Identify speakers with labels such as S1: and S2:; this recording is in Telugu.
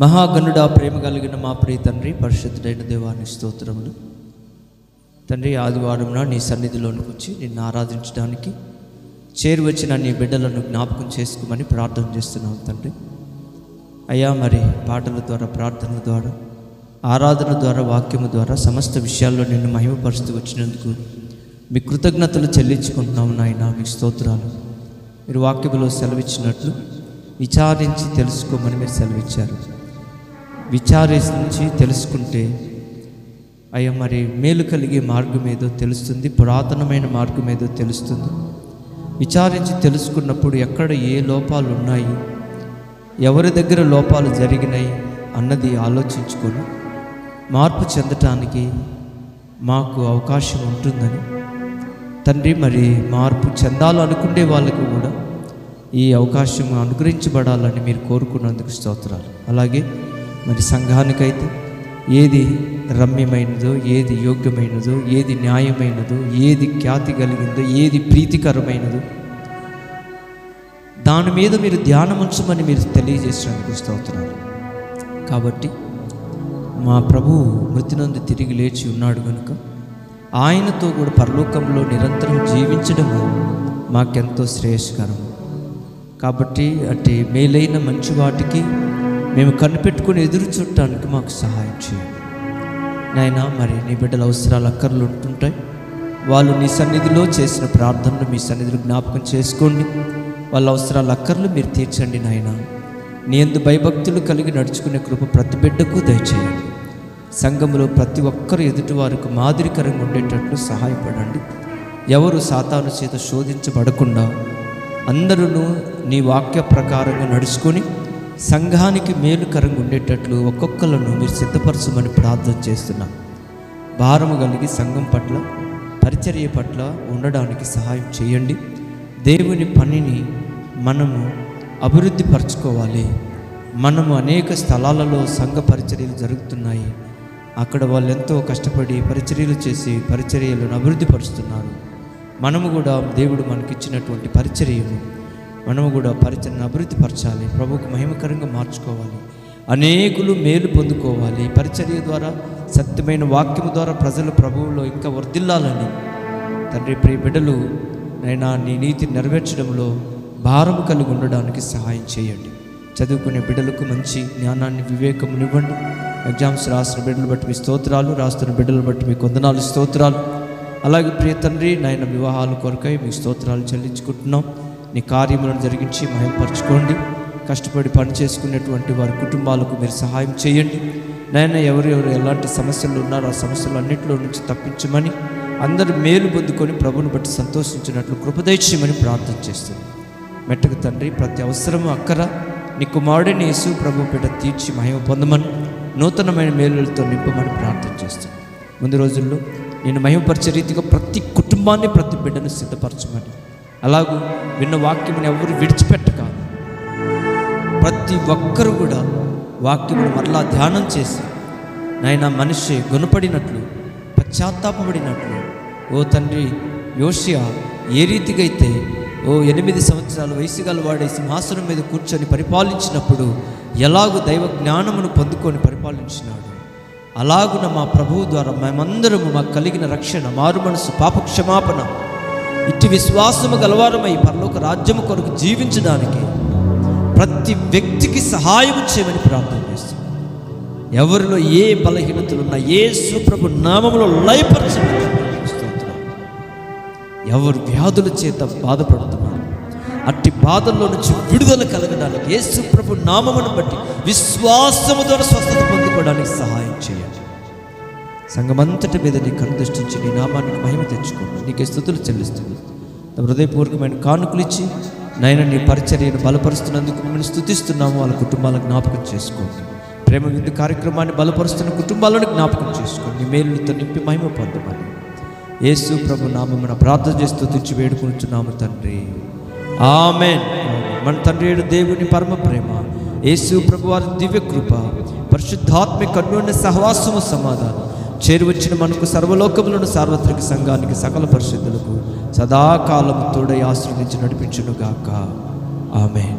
S1: మహాగణుడా ప్రేమ కలిగిన మా ప్రియ తండ్రి పరిశుద్ధుడైన దేవాన్ని స్తోత్రములు. తండ్రి ఆదివారంన నీ సన్నిధిలోనికి వచ్చి నిన్ను ఆరాధించడానికి చేరువచ్చిన నీ బిడ్డలను జ్ఞాపకం చేసుకోమని ప్రార్థన చేస్తున్నాం తండ్రి. అయ్యా మరి పాటల ద్వారా ప్రార్థనల ద్వారా ఆరాధన ద్వారా వాక్యము ద్వారా సమస్త విషయాల్లో నిన్ను మహిమపరుస్తూ వచ్చినందుకు మీ కృతజ్ఞతలు చెల్లించుకుంటున్నాము నాయన మీ స్తోత్రాలు. మీరు వాక్యములో సెలవిచ్చినట్లు విచారించి తెలుసుకోమని మీరు సెలవిచ్చారు. విచారించి తెలుసుకుంటే అయ్యా మరి మేలు కలిగే మార్గం ఏదో తెలుస్తుంది పురాతనమైన మార్గం ఏదో తెలుస్తుంది. విచారించి తెలుసుకున్నప్పుడు ఎక్కడ ఏ లోపాలు ఉన్నాయి ఎవరి దగ్గర లోపాలు జరిగినాయి అన్నది ఆలోచించుకొని మార్పు చెందటానికి మాకు అవకాశం ఉంటుందని. తండ్రి మరి మార్పు చెందాలనుకునే వాళ్ళకు కూడా ఈ అవకాశం అనుగ్రహించబడాలని మీరు కోరుకున్నందుకు స్తోత్రాలు. అలాగే మరి సంఘానికైతే ఏది రమ్యమైనదో ఏది యోగ్యమైనదో ఏది న్యాయమైనదో ఏది ఖ్యాతి కలిగిందో ఏది ప్రీతికరమైనదో దాని మీద మీరు ధ్యానం ఉంచమని మీరు తెలియజేసినందుకు స్తోత్రాలు. కాబట్టి మా ప్రభువు మృతినందు తిరిగి లేచి ఉన్నాడు కనుక ఆయనతో కూడా పరలోకంలో నిరంతరం జీవించడము మాకెంతో శ్రేయస్కరం. కాబట్టి అటు మేలైన మంచి వాటికి మేము కనిపెట్టుకుని ఎదురు చూడటానికి మాకు సహాయం చేయండి. నాయనా మరి నీ బిడ్డల అవసరాలు అక్కర్లు ఉంటుంటాయి. వాళ్ళు నీ సన్నిధిలో చేసిన ప్రార్థనలు మీ సన్నిధిలో జ్ఞాపకం చేసుకోండి. వాళ్ళ అవసరాలు అక్కర్లు మీరు తీర్చండి నాయన. నీ ఎందు భయభక్తులు కలిగి నడుచుకునే కృప ప్రతి బిడ్డకు దయచేయండి. సంఘంలో ప్రతి ఒక్కరు ఎదుటి వారికి మాదిరికరంగా ఉండేటట్లు సహాయపడండి. ఎవరు సాతాను చేత శోధించబడకుండా అందరూ నీ వాక్య ప్రకారంగా నడుచుకొని సంఘానికి మేలుకరంగా ఉండేటట్లు ఒక్కొక్కలను మీరు సిద్ధపరచమని ప్రార్థన చేస్తున్నాం. భారము కలిగి సంఘం పట్ల పరిచర్య పట్ల ఉండడానికి సహాయం చేయండి. దేవుని పనిని మనము అభివృద్ధి పరచుకోవాలి మనము అనేక స్థలాలలో సంఘ పరిచర్యలు జరుగుతున్నాయి. అక్కడ వాళ్ళు ఎంతో కష్టపడి పరిచర్యలు చేసి పరిచర్యలను అభివృద్ధి పరుస్తున్నారు మనము కూడా దేవుడు మనకిచ్చినటువంటి పరిచర్యను మనము కూడా పరిచయను అభివృద్ధి పరచాలి ప్రభుకు మహిమకరంగా మార్చుకోవాలి అనేకులు మేలు పొందుకోవాలి. పరిచర్య ద్వారా సత్యమైన వాక్యం ద్వారా ప్రజలు ప్రభువులో ఇంకా వర్ధిల్లాలని. తండ్రి ప్రియ బిడ్డలు నైనా నీ నీతి నెరవేర్చడంలో భారం కలిగి ఉండడానికి సహాయం చేయండి. చదువుకునే బిడ్డలకు మంచి జ్ఞానాన్ని వివేకం ఇవ్వండి. ఎగ్జామ్స్ రాసిన బిడ్డలు బట్టి మీ స్తోత్రాలు రాస్తున్న బిడ్డలు బట్టి మీ కొందనాలు స్తోత్రాలు. అలాగే ప్రియ తండ్రి నాయన వివాహాల కొరకై మీ స్తోత్రాలు చెల్లించుకుంటున్నాం. నీ కార్యములను జరిగించి మహింపరచుకోండి. కష్టపడి పని చేసుకునేటువంటి వారి కుటుంబాలకు మీరు సహాయం చేయండి. నైనా ఎవరెవరు ఎలాంటి సమస్యలు ఉన్నారో ఆ సమస్యలు అన్నింటిలో నుంచి తప్పించమని అందరు మేలు పొందుకొని ప్రభుని బట్టి సంతోషించినట్లు కృపదయచేయమని ప్రార్థన చేస్తుంది మెట్టకు తండ్రి ప్రతి అవసరము అక్కర. నీ కుమారుడిని యేసు ప్రభు పీట తీర్చి మహిమ పొందమని నూతనమైన మేలులతో నింపమని ప్రార్థన చేస్తుంది ముందు రోజుల్లో నేను మహిమపరిచే రీతిగా ప్రతి కుటుంబాన్ని ప్రతి బిడ్డను సిద్ధపరచమని అలాగూ విన్న వాక్యముని ఎవరు విడిచిపెట్టక ప్రతి ఒక్కరు కూడా వాక్యమును మరలా ధ్యానం చేసి నాయన మనిషి గుణపడినట్లు పశ్చాత్తాపడినట్లు ఓ తండ్రి యోషియా ఏ రీతికైతే ఓ ఎనిమిది సంవత్సరాల వయసు గలవాడే సింహాసనం మీద కూర్చొని పరిపాలించినప్పుడు ఎలాగూ దైవ జ్ఞానమును పొందుకొని పరిపాలించినాడు? అలాగున మా ప్రభువు ద్వారా మేమందరము మాకు కలిగిన రక్షణ మారు మనసు పాపక్షమాపణ ఇట్టి విశ్వాసము గలవారమై పరలోక రాజ్యము కొరకు జీవించడానికి ప్రతి వ్యక్తికి సహాయం చేయమని ప్రార్థన చేస్తున్నాం. ఎవరిలో ఏ బలహీనతలు ఉన్నా ఏ సుప్రభు నామములో లయపరచమని ఎవరు వ్యాధుల చేత బాధపడుతున్నారు అట్టి బాధల్లో నుంచి విడుదల కలగడానికి యేసు ప్రభు నామమును బట్టి విశ్వాసము ద్వారా స్వస్థత పొందుకోవడానికి సహాయం చేయండి. సంఘమంతటి మీద నీ కను దృష్టించి నీ నామానికి మహిమ తెచ్చుకో నీకే స్థుతులు చెల్లిస్తుంది హృదయపూర్వకమైన కానుకలు ఇచ్చి నైనా నీ పరిచర్యను బలపరుస్తున్నందుకు మిమ్మల్ని స్థుతిస్తున్నాము. వాళ్ళ కుటుంబాలను జ్ఞాపకం చేసుకోండి. ప్రేమ విందు కార్యక్రమాన్ని బలపరుస్తున్న కుటుంబాలను జ్ఞాపకం చేసుకోండి. నీ మేలుతో నింపి మహిమ పొందమని. యేసు ప్రభు నామమున ప్రార్థన చేస్తూ తెచ్చి వేడుకుంటున్నాము తండ్రి. ఆమె మన తండ్రి దేవుని పరమ ప్రేమ యేసు ప్రభు వారి దివ్య కృప పరిశుద్ధాత్మిక అన్యోన్య సహవాసము సమాధానం చేరువచ్చిన మనకు సర్వలోకములను సార్వత్రిక సంఘానికి సకల పరిశుద్ధులకు సదాకాలం తోడై ఆశ్రయించి నడిపించునుగాక. ఆమెన్.